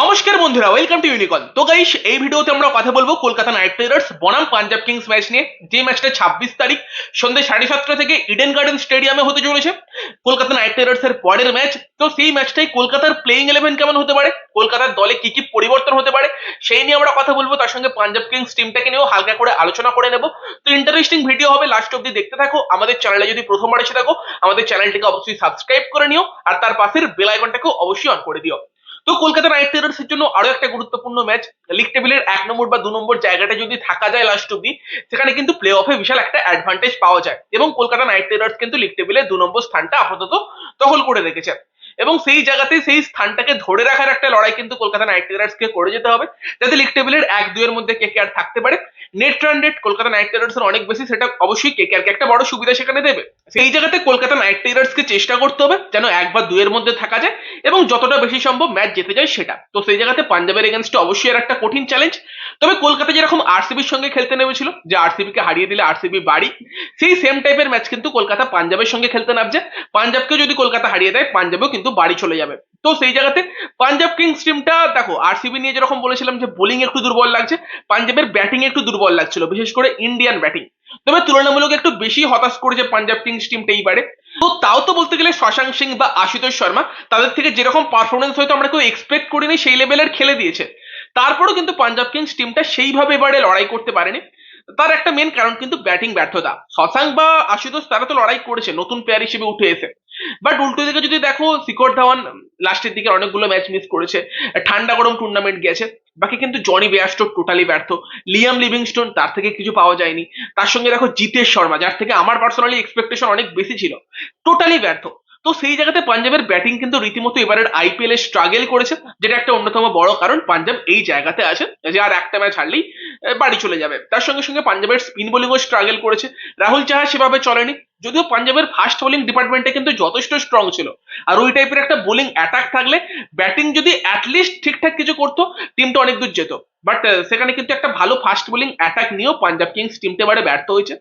নমস্কার বন্ধুরা welcome to ইউনিকন তো গাইস এই ভিডিওতে আমরা কথা বলব কলকাতা নাইট রাইডার্স বনাম পাঞ্জাব কিংস ম্যাচ নিয়ে। যে ম্যাচটা ছাব্বিশ তারিখ সন্ধ্যে সাড়ে সাতটা থেকে ইডেন গার্ডেন স্টেডিয়ামে হতে চলেছে। কলকাতা নাইট রাইডার্স এর পরের ম্যাচ। তো সেই ম্যাচটাই কলকাতার প্লেইং ইলেভেন কেমন হতে পারে? কলকাতার দলে কি কি পরিবর্তন হতে পারে? সেই নিয়ে আমরা কথা বলব। তার সঙ্গে পাঞ্জাব কিংস টিমটাকে নিয়েও হালকা করে আলোচনা করে নেব। তো ইন্টারেস্টিং ভিডিও হবে। লাস্ট অব্দি দেখতে থাকো। আমাদের চ্যানেলে যদি প্রথমবার এসে থাকো, আমাদের চ্যানেলটিকে অবশ্যই সাবস্ক্রাইব করে নিও। আর তার পাশের বেল আইকনটাকেও অবশ্যই অন করে দিও। তো কলকাতা নাইট রাইডার্সের জন্য আরও একটা গুরুত্বপূর্ণ ম্যাচ লিগ টেবিলের এক নম্বর বা দু নম্বর জায়গাটা যদি থাকা যায় লাস্ট অব্দি সেখানে কিন্তু প্লে অফে বিশাল একটা অ্যাডভান্টেজ পাওয়া যায়। এবং কলকাতা নাইট রাইডার্স কিন্তু লিগ টেবিলের দু নম্বর স্থানটা আপাতত দখল করে রেখেছে। এবং সেই জায়গাতে সেই স্থানটাকে ধরে রাখার একটা লড়াই কিন্তু কলকাতা নাইট রাইডার্স কে করে যেতে হবে। যাতে লিগ টেবিলের এক দুয়ের মধ্যে কে কে আর থাকতে পারে। Net run rate Kolkata knight riders এর অনেক বেশি, সেটা অবশ্যই কে কে আর একটা বড় সুবিধা সেখানে দেবে। সেই জায়গাতে কলকাতা নাইট রাইডার্স কে চেষ্টা করতে হবে, যেন এক বা দুয়ের মধ্যে থাকা যায় এবং যতটা বেশি সম্ভব ম্যাচ জিতে যায় সেটা। তো সেই জায়গাতে পাঞ্জাবের এগেনস্টে অবশ্যই একটা কঠিন চ্যালেঞ্জ তবে কলকাতা যেরকম আরসিবির সঙ্গে খেলতে নেমেছিল, যে আরসিবি কে হারিয়ে দিলে আরসিবি বাড়ি, সেই সেম টাইপের ম্যাচ কিন্তু কলকাতা পাঞ্জাবের সঙ্গে খেলতে নামছে। পাঞ্জাবকে যদি কলকাতা হারিয়ে দেয়, পাঞ্জাবেও কিন্তু বাড়ি চলে যাবে। তো সেই জায়গাতে পাঞ্জাব কিংস টিমটা দেখো আরসিবি নিয়ে যেরকম বলেছিলাম যে বোলিং একটু দুর্বল লাগছে, পাঞ্জাবের ব্যাটিং একটু দুর্বল লাগছিল, বিশেষ করে ইন্ডিয়ান ব্যাটিং তবে তুলনামূলক একটু বেশি হতাশ করেছে পাঞ্জাব কিংস টিমটা এইবারে। তো তাও তো বলতে গেলে শশাঙ্ক সিং বা আশুতোষ শর্মা, তাদের থেকে যেরকম পারফরমেন্স হয়তো আমরা কেউ এক্সপেক্ট করিনি, সেই লেভেলের খেলে দিয়েছে। তারপরেও কিন্তু পাঞ্জাব কিংস টিমটা সেইভাবে এবারে লড়াই করতে পারেনি। তার একটা মেন কারণ কিন্তু ব্যাটিং ব্যর্থতা। শশাঙ্ক বা আশুতোষ তারা তো লড়াই করেছে, নতুন প্লেয়ার হিসেবে উঠে এসে। বাট উল্টো দিকে যদি দেখো, শিখর ধাওয়ান লাস্টের দিকে অনেকগুলো ম্যাচ মিস করেছে। ঠান্ডা গরম টুর্নামেন্ট গেছে। বাকি কিন্তু জনি বেয়াস্টো টোটালি ব্যর্থ। লিয়াম লিভিংস্টোন, তার থেকে কিছু পাওয়া যায়নি। তার সঙ্গে দেখো জিতেশ শর্মা, যার থেকে আমার পার্সোনালি এক্সপেকটেশন অনেক বেশি ছিল। টোটালি ব্যর্থ। তো সেই জায়গাতে পাঞ্জাবের ব্যাটিং কিন্তু রীতিমতো এবারের আইপিএল এ স্ট্রাগল করেছে, যেটা একটা অন্যতম বড় কারণ। পাঞ্জাব এই জায়গাতে আছে, যে আর একটা ম্যাচ হারলেই বাড়ি চলে যাবে। তার সঙ্গে সঙ্গে পাঞ্জাবের স্পিন বোলিংও স্ট্রাগল করেছে। রাহুল চাহা সেভাবে চলেনি, যদিও পাঞ্জাবের ফাস্ট বোলিং ডিপার্টমেন্টে কিন্তু যথেষ্ট স্ট্রং ছিল। আর ওই টাইপের একটা বোলিং অ্যাটাক থাকলে ব্যাটিং যদি অ্যাটলিস্ট ঠিকঠাক কিছু করতো টিমটা অনেক দূর যেত। বাট সেখানে কিন্তু একটা ভালো ফাস্ট বোলিং অ্যাটাক নিয়েও পাঞ্জাব কিংস টিমটা এবারে ব্যর্থ হয়েছে।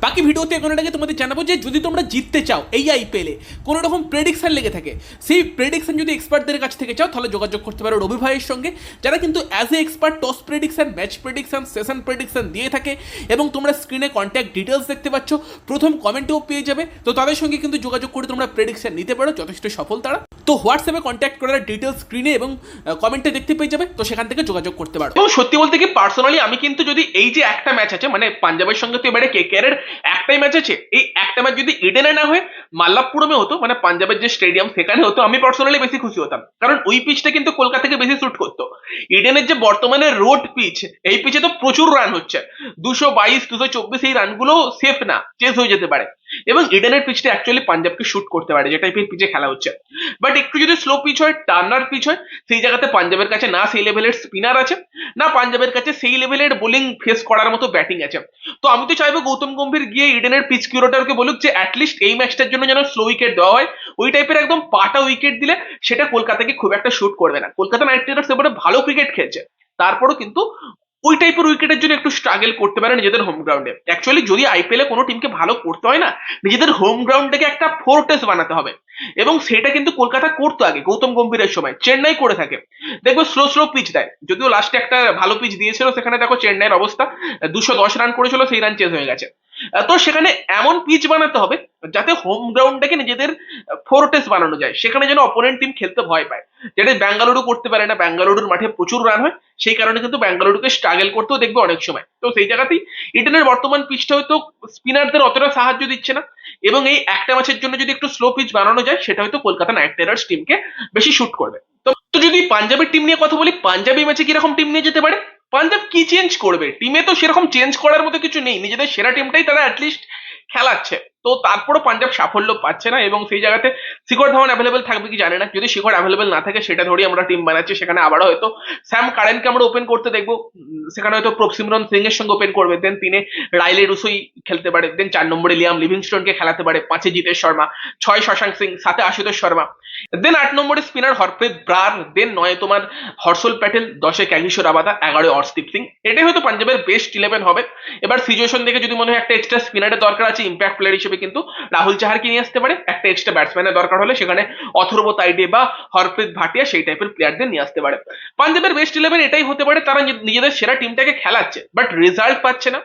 বাকি ভিডিওতে এখন এটাকে তোমাদের জানাব যে যদি তোমরা জিততে চাও এই আইপিএলে কোনো রকম প্রেডিকশন লেগে থাকে, সেই প্রেডিকশন যদি এক্সপার্টদের কাছ থেকে চাও, তাহলে যোগাযোগ করতে পারো রবি ভাইয়ের সঙ্গে, যারা কিন্তু as a expert toss prediction match prediction session prediction দিয়ে থাকে, এবং তোমরা স্ক্রিনে কন্ট্যাক্ট ডিটেলস দেখতে পাচ্ছ, প্রথম কমেন্টেও পেয়ে যাবে, তো তাদের সঙ্গে কিন্তু যোগাযোগ করে তোমরা প্রেডিকশন নিতে পারো, যথেষ্ট সফল তারা। তো হোয়াটসঅ্যাপে কন্ট্যাক্ট করার ডিটেলস স্ক্রিনে এবং কমেন্টে দেখতে পেয়ে যাবে, তো সেখান থেকে যোগাযোগ করতে পারো। সত্যি বলতে কি পার্সোনালি আমি কিন্তু যদি এই যে একটা ম্যাচ আছে মানে পাঞ্জাবের সঙ্গে তো এবারে কেকেআর এর একটাই ম্যাচ আছে এই একটা ম্যাচ যদি ইডেনে না হয়ে, মাল্লাপুরমে হতো মানে পাঞ্জাবের যে স্টেডিয়াম সেখানে হতো, আমি পার্সোনালি বেশি খুশি হতাম। কারণ ওই পিচটা কিন্তু কলকাতা থেকে বেশি শুট করতো। ইডেনের যে বর্তমানে রোড পিচ এই পিচে তো প্রচুর রান হচ্ছে। দুশো বাইশ, দুশো চব্বিশ, এই রানগুলো সেফ না চেস হয়ে যেতে পারে। এবং ইডেনের পিচটা অ্যাকচুয়ালি পাঞ্জাবকে শুট করতে পারে যে টাইপের পিচে খেলা হচ্ছে। বাট একটু যদি স্লো পিচ হয় টার্নার পিচ হয়, সেই জায়গাতে পাঞ্জাবের কাছে না সেই লেভেলের স্পিনার আছে, না পাঞ্জাবের কাছে সেই লেভেলের বোলিং ফেস করার মতো ব্যাটিং আছে। তো আমি তো চাইব গৌতম গিয়ে ইডেনের পিচ কিউরেটরকে বলুক যে অ্যাটলিস্ট এই ম্যাচটার জন্য যেন স্লো উইকেট দেওয়া হয়। ওই টাইপের একদম পাটা উইকেট দিলে সেটা কলকাতাকে খুব একটা শুট করবে না। কলকাতা নাইট রাইডার্স এবারে ভালো ক্রিকেট খেলছে। তারপরও কিন্তু ওই টাইপের উইকেটের জন্য একটু স্ট্রাগল করতে পারে নিজেদের হোম গ্রাউন্ডে অ্যাকচুয়ালি যদি আইপিএলে কোনো টিমকে ভালো করতে হয় না, নিজেদের হোম গ্রাউন্ডটাকে একটা ফোর্টেস বানাতে হবে। এবং সেটা কিন্তু কলকাতা করতো আগে, গৌতম গম্ভীরের সময়। চেন্নাই করে থাকে। দেখবে স্লো স্লো পিচ দেয়। যদিও লাস্টে একটা ভালো পিচ দিয়েছিল, সেখানে দেখো চেন্নাইয়ের অবস্থা। দুশো দশ রান করেছিল, সেই রান চেঞ্জ হয়ে গেছে। তো সেখানে এমন পিচ বানাতে হবে যাতে হোম গ্রাউন্ডটাকে নিজেদের ফোর্টেস বানানো যায়। সেখানে যেন অপোনেন্ট টিম খেলতে ভয় পায়। যেটা বেঙ্গালুরু করতে পারে না। বেঙ্গালুরুর মাঠে প্রচুর রান হয়। সেই কারণে কিন্তু ব্যাঙ্গালুরুকে স্ট্রাগল করতেও দেখবে অনেক সময়। তো সেই জায়গাতেই ইডেনের বর্তমান পিচটা হয়তো স্পিনারদের অতটা সাহায্য দিচ্ছে না। এবং এই একটা ম্যাচের জন্য যদি একটু স্লো পিচ বানানো যায়, সেটা হয়তো কলকাতা নাইট রাইডার্স টিমকে বেশি শুট করবে। তো যদি পাঞ্জাবের টিম নিয়ে কথা বলি, পাঞ্জাবি ম্যাচে কীরকম টিম নিয়ে যেতে পারে? পাঞ্জাব কি চেঞ্জ করবে? টিমে তো সেরকম চেঞ্জ করার মতো কিছু নেই। নিজেদের সেরা টিমটাই তারা অ্যাটলিস্ট খেলাচ্ছে। তো তারপরও পাঞ্জাব সাফল্য পাচ্ছে না এবং সেই জায়গাতে শিখর ধাওয়ান অ্যাভেলেবেল থাকবে কি জানে না। যদি শিখর অ্যাভেলেবেল না থাকে, সেটা ধরেই আমরা টিম বানাচ্ছি। সেখানে আবারও হয়তো স্যাম কারেনকে আমরা ওপেন করতে দেখব। সেখানে হয়তো প্রপসিমরন সিং এর সঙ্গে ওপেন করবে। দেন তিনে রাইলে রুসোই খেলতে পারে। দেন চার নম্বরে লিয়াম লিভিংস্টোনকে খেলাতে পারে পাঁচে জিতেশ শর্মা, ছয় শশাঙ্ক সিং সাথে আশুতোষ শর্মা। দেন আট নম্বরে স্পিনার হরপ্রীত ব্রার। দেন নয় তোমার হর্ষল প্যাটেল, দশে ক্যাগিশোর আবাদা এগারো অর্শদীপ সিং। এটাই হয়তো পাঞ্জাবের বেস্ট ইলেভেন হবে। এবার সিচুয়েশন দেখে যদি মনে হয় একটা এক্সট্রা স্পিনারের দরকার আছে ইম্প্যাক্ট প্লেয়ার হিসেবে কিন্তু রাহুল চাহারকে নিয়ে আসতে পারে। একটা এক্সট্রা ব্যাটসম্যানের দরকার হলে সেখানে অথর্ব তাইডে বা হরপ্রীত ভাটিয়া সেই টাইপের প্লেয়ারদের নিয়ে আসতে পারে। পাঞ্জাবের বেস্ট ইলেভেন এটাই হতে পারে, তারা নিজেদের সেরা টিমটাকে খেলাচ্ছে বাট রেজাল্ট পাচ্ছে না।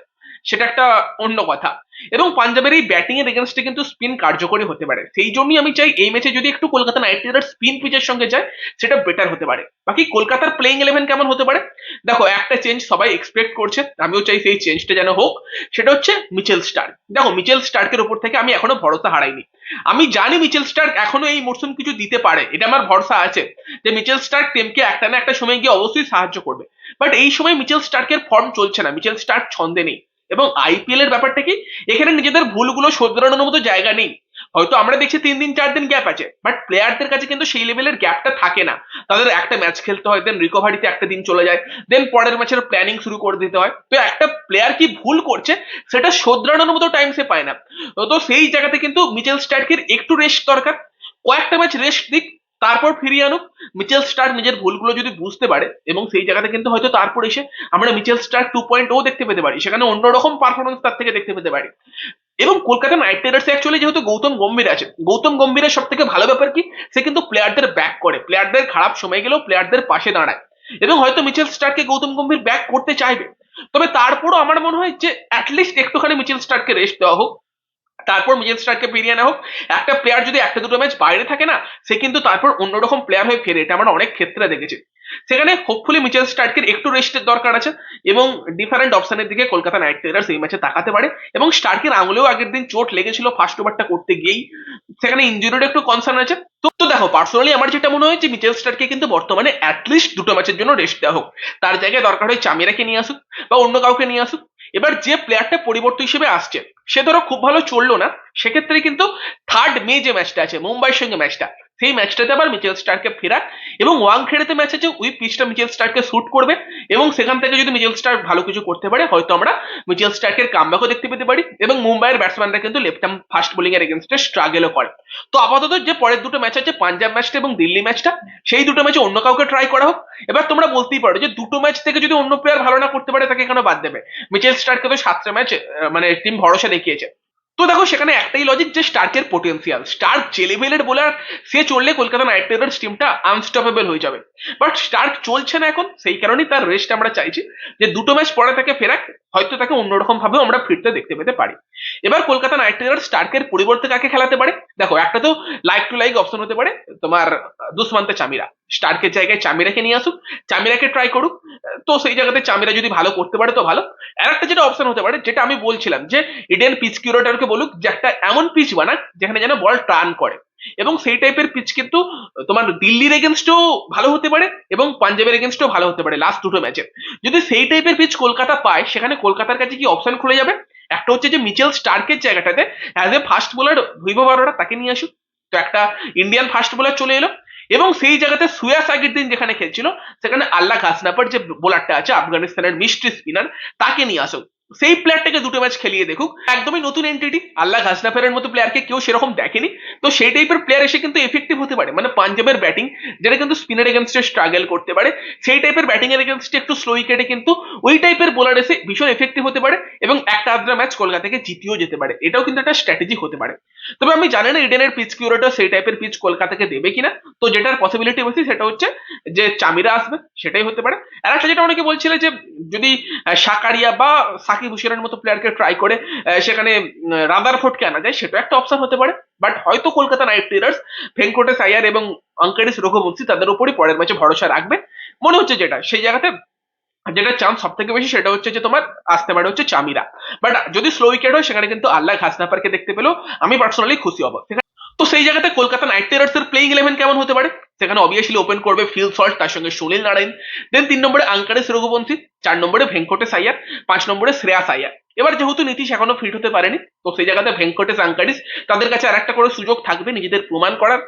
সেটা একটা অন্য কথা। এবং পাঞ্জাবের এই ব্যাটিং এর এগেনস্টে কিন্তু স্পিন কার্যকরী হতে পারে। সেই জন্যই আমি চাই এই ম্যাচে যদি একটু কলকাতা নাইট রাইডার্স স্পিন পিচের সঙ্গে যায়, সেটা বেটার হতে পারে। বাকি কলকাতার প্লেইং ইলেভেন কেমন হতে পারে? দেখো, একটা চেঞ্জ সবাই এক্সপেক্ট করছে, আমিও চাই সেই চেঞ্জটা যেন হোক। সেটা হচ্ছে মিচেল স্টার্ক দেখো মিচেল স্টার্কের উপর থেকে আমি এখনও ভরসা হারাইনি। আমি জানি মিচেল স্টার্ক এখনও এই মরশুম কিছু দিতে পারে, এটা আমার ভরসা আছে যে মিচেল স্টার্ক টিমকে একটা না একটা সময় গিয়ে অবশ্যই সাহায্য করবে। বাট এই সময় মিচেল স্টার্কের ফর্ম চলছে না। মিচেল স্টার্ক ছন্দে নেই। এবং আইপিএল এর ব্যাপারটা কি? এখানে নিজেদের ভুলগুলো শোধরানোর মতো জায়গা নেই। হয়তো আমরা দেখছি তিন দিন, চার দিন গ্যাপ আছে বাট প্লেয়ারদের কাছে কিন্তু সেই লেভেলের গ্যাপটা থাকে না। তাদের একটা ম্যাচ খেলতে হয় দেন রিকভারিতে একটা দিন চলে যায় দেন পরের ম্যাচের প্ল্যানিং শুরু করে দিতে হয়। তো একটা প্লেয়ার কি ভুল করছে, সেটা শোধরানোর মতো টাইম সে পায় না। তো সেই জায়গাতে কিন্তু মিচেল স্টার্কের একটু রেস্ট দরকার। কয়েকটা ম্যাচ রেস্ট দিক তারপর ফিরিয়ে আনুক মিচেল স্টার্ক নিজের ভুলগুলো যদি বুঝতে পারে, এবং সেই জায়গাতে কিন্তু হয়তো তারপর এসে আমরা মিচেল স্টার্ক টু পয়েন্ট ও দেখতে পেতে পারি, সেখানে অন্যরকম পারফরমেন্স তার থেকে দেখতে পেতে পারি। এবং কলকাতা নাইট রাইডার্স অ্যাকচুয়ালি যেহেতু গৌতম গম্ভীর আছে, গৌতম গম্ভীরের সব থেকে ভালো ব্যাপার কি, সে কিন্তু প্লেয়ারদের ব্যাক করে প্লেয়ারদের খারাপ সময় গেলেও প্লেয়ারদের পাশে দাঁড়ায়। এবং হয়তো মিচেল স্টার্ককে গৌতম গম্ভীর ব্যাক করতে চাইবে, তবে তারপরও আমার মনে হয় যে অ্যাটলিস্ট একটুখানি মিচেল স্টার্ককে রেস্ট দেওয়া হোক। তারপর মিচেল স্টার্ককে ফিরিয়ে আনা হোক, একটা প্লেয়ার যদি একটা দুটো ম্যাচ বাইরে থাকে না, সে কিন্তু তারপর অন্যরকম প্লেয়ার হয়ে ফেরে। এটা আমরা অনেক ক্ষেত্রে দেখেছি। সেখানে হোপফুলি মিচেল স্টার্কের একটু রেস্টের দরকার আছে এবং ডিফারেন্ট অপশনের দিকে কলকাতা নাইট রাইডার্স এই ম্যাচে তাকাতে পারে এবং স্টার্কের আঙুলেও আগের দিন চোট লেগেছিল ফার্স্ট ওভারটা করতে গিয়েই। সেখানে ইঞ্জুরির একটু কনসার্ন আছে। তো তো দেখো পার্সোনালি আমার যেটা মনে হয় যে মিচেল স্টার্ককে কিন্তু বর্তমানে অ্যাটলিস্ট দুটো ম্যাচের জন্য রেস্ট দেওয়া হোক। তার জায়গায় দরকার হয় চামিরাকে নিয়ে আসুক বা অন্য কাউকে নিয়ে আসুক। এবার যে প্লেয়ারটা পরিবর্তন হিসেবে আসছে, সে ধরো খুব ভালো চলল না, সেক্ষেত্রে কিন্তু থার্ড মে যে ম্যাচটা আছে, মুম্বাইয়ের সঙ্গে ম্যাচটা সেই ম্যাচটাতে আবার মিচেল স্টারকে ফেরা এবং ওয়াংখেড়েতে ম্যাচ আছে, ওই পিচটা মিচেল স্টারকে শুট করবে এবং সেখান থেকে যদি মিচেল স্টার ভালো কিছু করতে পারে, হয়তো আমরা মিচেল স্টার্কের কামব্যাকও দেখতে পেতে পারি এবং মুম্বাইয়ের ব্যাটসম্যানরা কিন্তু লেফট আর্ম ফাস্ট বোলিং এর এগেনস্টে স্ট্রাগেলও করে। তো আপাতত যে পরের দুটো ম্যাচ আছে পাঞ্জাব ম্যাচটা এবং দিল্লি ম্যাচটা সেই দুটো ম্যাচে অন্য কাউকে ট্রাই করা হোক। এবার তোমরা বলতেই পারো যে দুটো ম্যাচ থেকে যদি অন্য প্লেয়ার ভালো না করতে পারে, তাকে কেন বাদ দেবে? মিচেল স্টার্ককে তো সাতটা ম্যাচ মানে টিম ভরসা দেখিয়েছে। তো দেখো, সেখানে একটাই লজিক যে স্টার্কের পোটেন্সিয়াল স্টার্ক যে লেভেলের বোলার সে চললে কলকাতা নাইট রাইডার্স টিমটা আনস্টপেবল হয়ে যাবে। বাট স্টার্ক চলছে না এখন, সেই কারণেই তার রেস্ট আমরা চাইছি যে দুটো ম্যাচ পরে তাকে ফেরাক, হয়তো তাকে অন্যরকম ভাবেও আমরা ফিরতে দেখতে পেতে পারি। এবার কলকাতা নাইট রাইডার্স স্টার্কের পরিবর্তে কাকে খেলাতে পারে? দেখো, একটা তো লাইক টু লাইক অপশন হতে পারে তোমার দুষ্মান্তে চামিরা। স্টার্কের জায়গায় চামিরাকে নিয়ে আসুক, চামিরাকে ট্রাই করুক, তো সেই জায়গাতে চামিরা যদি ভালো করতে পারে তো ভালো। আর একটা যেটা অপশন হতে পারে, যেটা আমি বলছিলাম যে ইডেন পিচ কিউরেটরকে বলুক যে একটা এমন পিচ বানাক যেখানে যেন বল টার্ন করে। এবং সেই টাইপের পিচ কিন্তু তোমার দিল্লির এগেনস্টও ভালো হতে পারে এবং পাঞ্জাবের এগেনস্টও ভালো হতে পারে লাস্ট দুটো ম্যাচে যদি সেই টাইপের পিচ কলকাতা পায়, সেখানে কলকাতার কাছে কি অপশন খুলে যাবে? একটা হচ্ছে যে মিচেল স্টার্কের জায়গাটাতে as a fast bowler Vaibhav বারোটা তাকে নিয়ে আসুক। তো একটা ইন্ডিয়ান ফাস্ট বোলার চলে এলো। এবং সেই জায়গাতে সুয়াস আগের দিন যেখানে খেলছিল, সেখানে আল্লাহ খাসনাপার যে বোলারটা আছে, আফগানিস্তানের মিষ্টি স্পিনার, তাকে নিয়ে আসুক সেই প্লেয়ারটাকে দুটো ম্যাচ খেলিয়ে দেখুক। একদমই নতুন এন্টিটি আল্লাহ ঘাসনাফারের মতো প্লেয়ারকে কেউ সেরকম দেখেনি। তো সেই টাইপের প্লেয়ার এসে কিন্তু এফেক্টিভ হতে পারে। মানে পাঞ্জাবের ব্যাটিং যেটা কিন্তু স্পিনার এগেনস্টে স্ট্রাগল করতে পারে। সেই টাইপের ব্যাটিং এর এগেনস্টে একটু স্লো উইকেটে কিন্তু ওই টাইপের বোলার এসে ভীষণ এফেক্টিভ হতে পারে এবং একটা আধটা ম্যাচ কলকাতাকে জিতিয়েও যেতে পারে। এটাও কিন্তু একটা স্ট্র্যাটেজি হতে পারে। তবে আমি জানি না ইডেনের পিচ কিউরেটর সেই টাইপের পিচ কলকাতাকে দেবে কিনা। তো যেটার পসিবিলিটি বেশি সেটা হচ্ছে যে চামিরা আসবে, সেটাই হতে পারে। আর একটা যেটা অনেকে বলছিল যে যদি সাকারিয়া বা সাকিব হুসেনের মতো প্লেয়ারকে ট্রাই করে সেখানে রাদার ফোর্টকে আনা যায় সেটা একটা অপশন হতে পারে। বাট হয়তো কলকাতা নাইট রাইডার্স ভেঙ্কটেশ আয়ার এবং অঙ্কারিস রঘুবংশী তাদের উপরই পরের ম্যাচে ভরসা রাখবে। মনে হচ্ছে যেটা, সেই জায়গাতে যেটা চান্স সব থেকে বেশি সেটা হচ্ছে যে তোমার আসতে পারে হচ্ছে চামিরা। বাট যদি স্লো উইকেট হয়, সেখানে কিন্তু আল্লাহ ঘাসনাপারকে দেখতে পেলেও আমি পার্সোনালি খুশি হব। তো সেই জায়গাতে কলকাতা নাইট রাইডার্স এর প্লেইং ইলেভেন কেমন হতে পারে? সেখানে অবভিয়াসলি ওপেন করবে ফিল সল্ট তার সঙ্গে সুনীল নারায়ণ দেন তিন নম্বরে আঙ্কারেশ রঘুবংশী চার নম্বরে ভেঙ্কটেশ আয়ার, পাঁচ নম্বরে শ্রেয়াস আয়ার। এবার যেহেতু নীতিশ এখনও ফিট হতে পারেনি, তো সেই জায়গাতে ভেঙ্কটেশ আঙ্কারিস, তাদের কাছে আর একটা করে সুযোগ থাকবে নিজেদের প্রমাণ করার।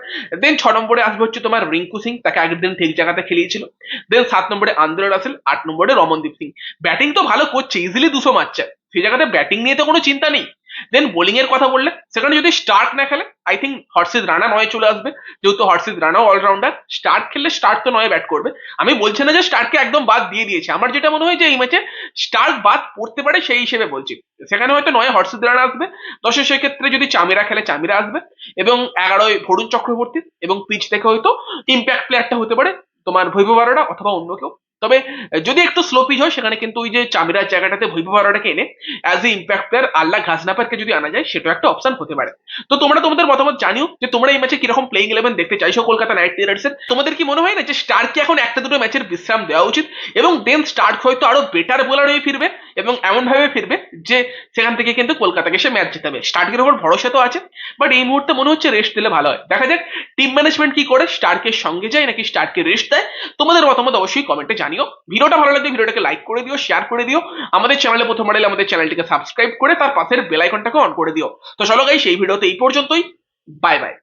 দেন ছ নম্বরে আসবে হচ্ছে তোমার রিঙ্কু সিং, তাকে আগের দিন ঠিক জায়গাতে খেলিয়েছিল। দেন সাত নম্বরে আন্দ্রে রাসেল, আট নম্বরে রমনদীপ সিং। ব্যাটিং তো ভালো করছে ইজিলি দুশো মারছে। সেই জায়গাতে ব্যাটিং নিয়ে তো কোনো চিন্তা নেই। দেন বোলিং এর কথা বললে, সেখানে যদি স্টার্ট না খেলে আই থিঙ্ক হর্ষিত রানা নয় চলে আসবে। যেহেতু হর্ষিত রানাও অলরাউন্ডার স্টার্ট খেললে স্টার্ট তো নয় ব্যাট করবে। আমি বলছি না যে স্টার্টকে একদম বাদ দিয়ে দিয়েছে। আমার যেটা মনে হয় যে এই ম্যাচে স্টার্ট বাদ পড়তে পারে সেই হিসেবে বলছি। সেখানে হয়তো নয় হর্ষিত রানা আসবে। দশের সেক্ষেত্রে যদি চামিরা খেলে, চামিরা আসবে। এবং এগারোয় ভরুণ চক্রবর্তী এবং পিচ থেকে হয়তো ইম্প্যাক্ট প্লেয়ারটা হতে পারে। তোমার ভৈভব বারোটা অথবা অন্য কেউ। তবে, যদি একটু স্লো পিচ হয়, সেখানে কিন্তু ওই যে চামিরার জায়গাটাতে ভৈভব এনে অ্যাজ এ ইম্প্যাক্ট প্লেয়ার আল্লাহ ঘাসনাপারকে যদি আনা যায়, সেটা একটা অপশন হতে পারে। তো তোমরা তোমাদের মতামত জানিও যে তোমরা এই ম্যাচে কীরকম প্লেইং ইলেভেন দেখতে চাইছো কলকাতা নাইট রাইডার্সের তোমাদের কি মনে হয় না যে স্টারকে এখন একটা দুটো ম্যাচের বিশ্রাম দেওয়া উচিত? এবং দেন স্টার্ক হয়তো আরও বেটার বোলার হয়ে ফিরবে। এবং এমন ভাবে ফিরবে যে সেখান থেকে কিন্তু কলকাতাকে সে ম্যাচ জিতাবে। স্টার্কের উপর ভরসা তো আছে বাট এই মুহূর্তে মনে হচ্ছে রেস্ট দিলে ভালো হয়। দেখা যাক টিম ম্যানেজমেন্ট কি করে? স্টার্কের সঙ্গে যায় নাকি স্টার্ককে রেস্ট দেয়? তোমাদের মতামত অবশ্যই কমেন্টে জানিও। ভিডিওটা ভালো লাগলে ভিডিওটাকে লাইক করে দিও শেয়ার করে দিও। আমাদের চ্যানেলে প্রথম এলে আমাদের চ্যানেলটিকে সাবস্ক্রাইব করে তার পাশের বেল আইকনটাকে অন করে দিও। তো চলো গাই সেই ভিডিওতে এই পর্যন্তই। Bye bye